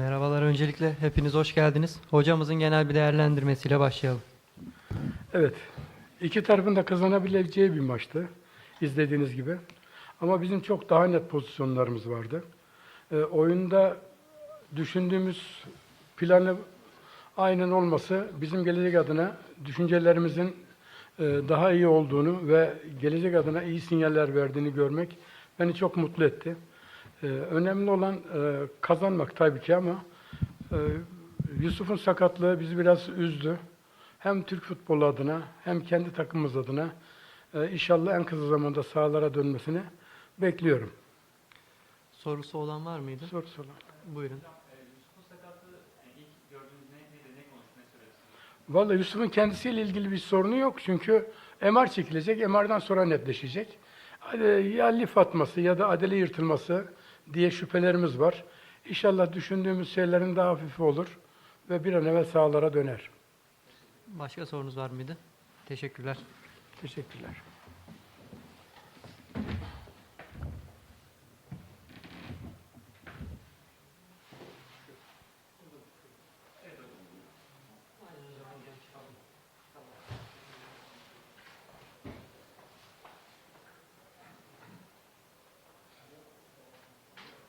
Merhabalar öncelikle hepiniz hoş geldiniz. Hocamızın genel bir değerlendirmesiyle başlayalım. Evet. iki tarafın da kazanabileceği bir maçtı. izlediğiniz gibi. Ama bizim çok daha net pozisyonlarımız vardı. Ee, oyunda düşündüğümüz planı aynen olması bizim gelecek adına düşüncelerimizin e, daha iyi olduğunu ve gelecek adına iyi sinyaller verdiğini görmek beni çok mutlu etti. Ee, önemli olan e, kazanmak tabii ki ama e, Yusuf'un sakatlığı bizi biraz üzdü. Hem Türk futbolu adına hem kendi takımımız adına e, inşallah en kısa zamanda sahalara dönmesini bekliyorum. Sorusu olan var mıydı? Soru soru. Buyurun. Vallahi Yusuf'un kendisiyle ilgili bir sorunu yok. Çünkü MR çekilecek, MR'dan sonra netleşecek. Ya lif atması ya da adele yırtılması diye şüphelerimiz var. İnşallah düşündüğümüz şeylerin daha hafifi olur ve bir an evvel sahalara döner. Başka sorunuz var mıydı? Teşekkürler. Teşekkürler.